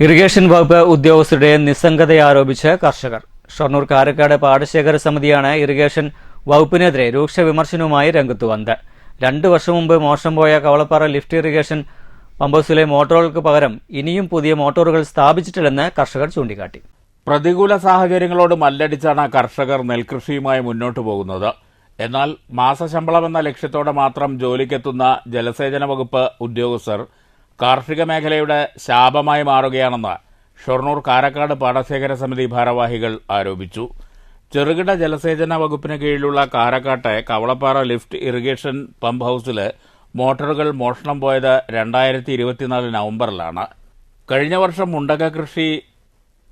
Irrigation വകുപ്പ് ഉദ്യോഗസ്ഥരുടെ നിസ്സംഗതയാരോപിച്ച് കർഷകർ. ഷൊർണൂർ കാരക്കാട് പാടശേഖര സമിതിയാണ് ഇറിഗേഷൻ വകുപ്പിനെതിരെ രൂക്ഷ വിമർശനവുമായി രംഗത്ത് വന്നത്. രണ്ടു വർഷം മുമ്പ് മോശം പോയ കവളപ്പാറ ലിഫ്റ്റ് ഇറിഗേഷൻ പമ്പസിലെ മോട്ടോറുകൾക്ക് പകരം ഇനിയും പുതിയ മോട്ടോറുകൾ സ്ഥാപിച്ചിട്ടില്ലെന്ന് കർഷകർ ചൂണ്ടിക്കാട്ടി. പ്രതികൂല സാഹചര്യങ്ങളോട് മല്ലടിച്ചാണ് കർഷകർ നെൽകൃഷിയുമായി മുന്നോട്ട് പോകുന്നത്. എന്നാൽ മാസശമ്പളമെന്ന ലക്ഷ്യത്തോടെ മാത്രം ജോലിക്കെത്തുന്ന ജലസേചന വകുപ്പ് ഉദ്യോഗസ്ഥർ കാർഷിക മേഖലയുടെ ശാപമായി മാറുകയാണെന്ന് ഷൊർണൂർ കാരക്കാട് പാടശേഖര സമിതി ഭാരവാഹികൾ ആരോപിച്ചു. ചെറുകിട ജലസേചന വകുപ്പിന് കീഴിലുള്ള കാരക്കാട്ടെ കവളപ്പാറ ലിഫ്റ്റ് ഇറിഗേഷൻ പമ്പ് ഹൌസിൽ മോട്ടോറുകൾ മോഷണം പോയത് രണ്ടായിരത്തി ഇരുപത്തിനാല് നവംബറിലാണ്. കഴിഞ്ഞ വർഷം മുണ്ടക കൃഷി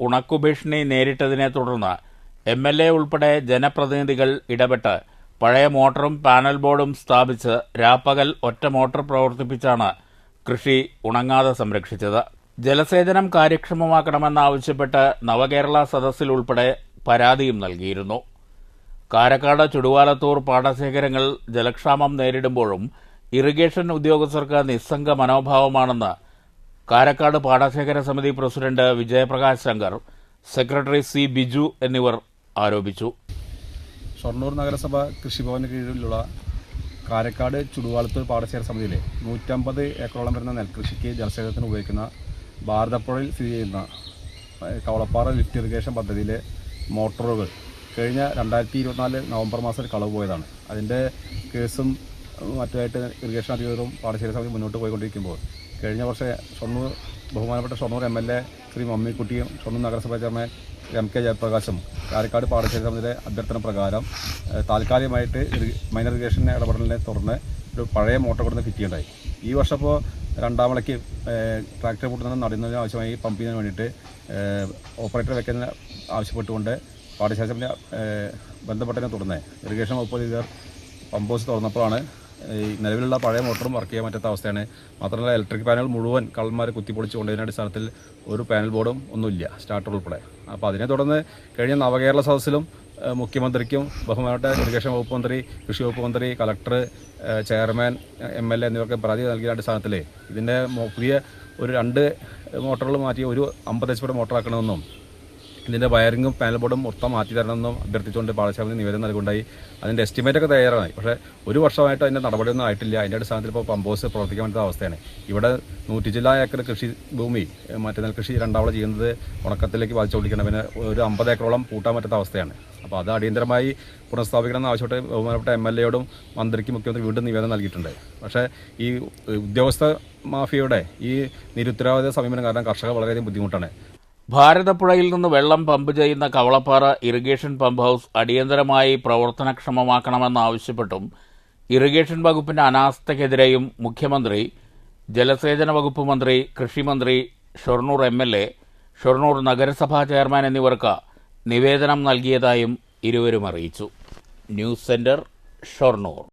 ഉണക്കുഭീഷണി നേരിട്ടതിനെ തുടർന്ന് എം എൽ എ ഉൾപ്പെടെ ജനപ്രതിനിധികൾ ഇടപെട്ട് പഴയ മോട്ടറും പാനൽ ബോർഡും സ്ഥാപിച്ച് രാപ്പകൽ ഒറ്റ മോട്ടോർ പ്രവർത്തിപ്പിച്ചാണ് കൃഷി ഉണങ്ങാതെ സംരക്ഷിച്ചത്. ജലസേചനം കാര്യക്ഷമമാക്കണമെന്നാവശ്യപ്പെട്ട് നവകേരള സദസ്സിൽ ഉൾപ്പെടെ പരാതിയും നൽകിയിരുന്നു. കാരക്കാട് ചുടുവാലത്തൂർ പാടശേഖരങ്ങൾ ജലക്ഷാമം നേരിടുമ്പോഴും ഇറിഗേഷൻ ഉദ്യോഗസ്ഥർക്ക് നിസ്സംഗ മനോഭാവമാണെന്ന് കാരക്കാട് പാടശേഖര സമിതി president Vijayaprakash Shankar secretary C Biju എന്നിവർ ആരോപിച്ചു. ഷൊർണൂർ നഗരസഭ കൃഷിഭവന് കീഴിലുള്ള കാരക്കാട് ചുടുവാളത്തൂർ പാടശേഖര സമിതിയിലെ നൂറ്റമ്പത് ഏക്കറോളം വരുന്ന നെൽകൃഷിക്ക് ജലസേചനത്തിന് ഉപയോഗിക്കുന്ന ഭാരതപ്പുഴയിൽ സ്ഥിതി ചെയ്യുന്ന കവളപ്പാറ ലിഫ്റ്റ് ഇറിഗേഷൻ പദ്ധതിയിലെ മോട്ടോറുകൾ കഴിഞ്ഞ രണ്ടായിരത്തി ഇരുപത്തിനാല് നവംബർ മാസത്തിൽ കളവ് പോയതാണ്. അതിന്റെ കേസും മറ്റുമായിട്ട് ഇറിഗേഷൻ അധികൃതരും പാടശേഖര സമിതി മുന്നോട്ട് പോയിക്കൊണ്ടിരിക്കുമ്പോൾ കഴിഞ്ഞ വർഷം ഷൊർണൂർ ബഹുമാനപ്പെട്ട Shoranur M L A Shri മമ്മിക്കുട്ടിയും Shoranur നഗരസഭാ ചെയർമാൻ എം കെ ജയപ്രകാശും കാരക്കാട് പാടശേഖര സമിതിയുടെ അഭ്യർത്ഥന പ്രകാരം താൽക്കാലികമായിട്ട് മൈനർ ഇറിഗേഷൻ ഇടപെടലിനെ തുടർന്ന് ഒരു പഴയ മോട്ടോർ കൊടുത്ത് ഫിറ്റ് ഈ വർഷം ഇപ്പോൾ രണ്ടാം വിളയ്ക്ക് ട്രാക്ടർ പൂട്ടുന്ന നടുന്നതിന് ആവശ്യമായി പമ്പ് ചെയ്യുന്നതിന് വേണ്ടിയിട്ട് ഓപ്പറേറ്റർ വെക്കുന്നതിന് ആവശ്യപ്പെട്ടുകൊണ്ട് പാടശേഖര സമിതി ഏഹ്, ബന്ധപ്പെട്ടതിനെ തുടർന്ന് ഇറിഗേഷൻ വകുപ്പ് അധികൃതർ പമ്പ് ഹൗസ് തുറന്നപ്പോഴാണ് നിലവിലുള്ള പഴയ മോട്ടറും വർക്ക് ചെയ്യാൻ പറ്റാത്ത അവസ്ഥയാണ്. മാത്രമല്ല ഇലക്ട്രിക് പാനൽ മുഴുവൻ കള്ളന്മാർ കുത്തിപ്പൊളിച്ച് കൊണ്ടതിന്റെ അടിസ്ഥാനത്തിൽ ഒരു പാനൽ ബോർഡും ഒന്നുമില്ല സ്റ്റാർട്ടർ ഉൾപ്പെടെ. അപ്പോൾ അതിനെ തുടർന്ന് കഴിഞ്ഞ നവകേരള സദസ്സിലും മുഖ്യമന്ത്രിക്കും ബഹുമാനപ്പെട്ട ഇറിഗേഷൻ വകുപ്പ് മന്ത്രി കൃഷി വകുപ്പ് മന്ത്രി collector chairman M L A എന്നിവർക്ക് പരാതി നൽകിയ അടിസ്ഥാനത്തിൽ ഇതിന്റെ പുതിയ ഒരു രണ്ട് മോട്ടറുകൾ മാറ്റി ഒരു അമ്പത് എച്ച് പിയുടെ മോട്ടറാക്കണമെന്നും ഇതിന്റെ വയറിങ്ങും പാനൽ ബോർഡും മൊത്തം മാറ്റി തരണമെന്നും അഭ്യർത്ഥിച്ചുകൊണ്ട് പാടശാല നിവേദനം നൽകുണ്ടായി അതിന്റെ എസ്റ്റിമേറ്റ് ഒക്കെ തയ്യാറായി. പക്ഷേ ഒരു വർഷമായിട്ട് അതിന്റെ നടപടിയൊന്നും ആയിട്ടില്ല. അതിന്റെ അടിസ്ഥാനത്തിൽ ഇപ്പോൾ പമ്പോസ് പ്രവർത്തിക്കാൻ പറ്റുന്ന അവസ്ഥയാണ്. ഇവിടെ നൂറ്റി ജില്ലാ ഏക്കർ കൃഷി ഭൂമി മറ്റേ നെൽകൃഷി രണ്ടാവള ചെയ്യുന്നത് ഉണക്കത്തിലേക്ക് ബാധിച്ചുകൊണ്ടിരിക്കണം പിന്നെ ഒരു അമ്പത് ഏക്കറോളം പൂട്ടാൻ പറ്റാത്ത അവസ്ഥയാണ്. അപ്പോൾ അത് അടിയന്തരമായി പുനഃസ്ഥാപിക്കണമെന്ന് ആവശ്യപ്പെട്ട് ബഹുമാനപ്പെട്ട എം എൽ എയോടും മന്ത്രിക്കും മുഖ്യമന്ത്രി വീണ്ടും നിവേദനം നൽകിയിട്ടുണ്ട്. പക്ഷേ ഈ ഉദ്യോഗസ്ഥ മാഫിയയുടെ ഈ നിരുത്തരവാദിത സമീപനം കാരണം കർഷകർ വളരെയധികം ബുദ്ധിമുട്ടാണ്. ഭാരതപ്പുഴയിൽ നിന്ന് വെള്ളം പമ്പ് ചെയ്യുന്ന കവളപ്പാറ ഇറിഗേഷൻ പമ്പ് ഹൌസ് അടിയന്തരമായി പ്രവർത്തനക്ഷമമാക്കണമെന്നാവശ്യപ്പെട്ടും ഇറിഗേഷൻ വകുപ്പിന്റെ അനാസ്ഥയ്ക്കെതിരെയും മുഖ്യമന്ത്രി ജലസേചന വകുപ്പ് മന്ത്രി കൃഷിമന്ത്രി Shoranur M L A Shoranur നഗരസഭാ ചെയർമാൻ എന്നിവർക്ക് നിവേദനം നൽകിയതായും ഇരുവരും അറിയിച്ചു. News centre Shoranur.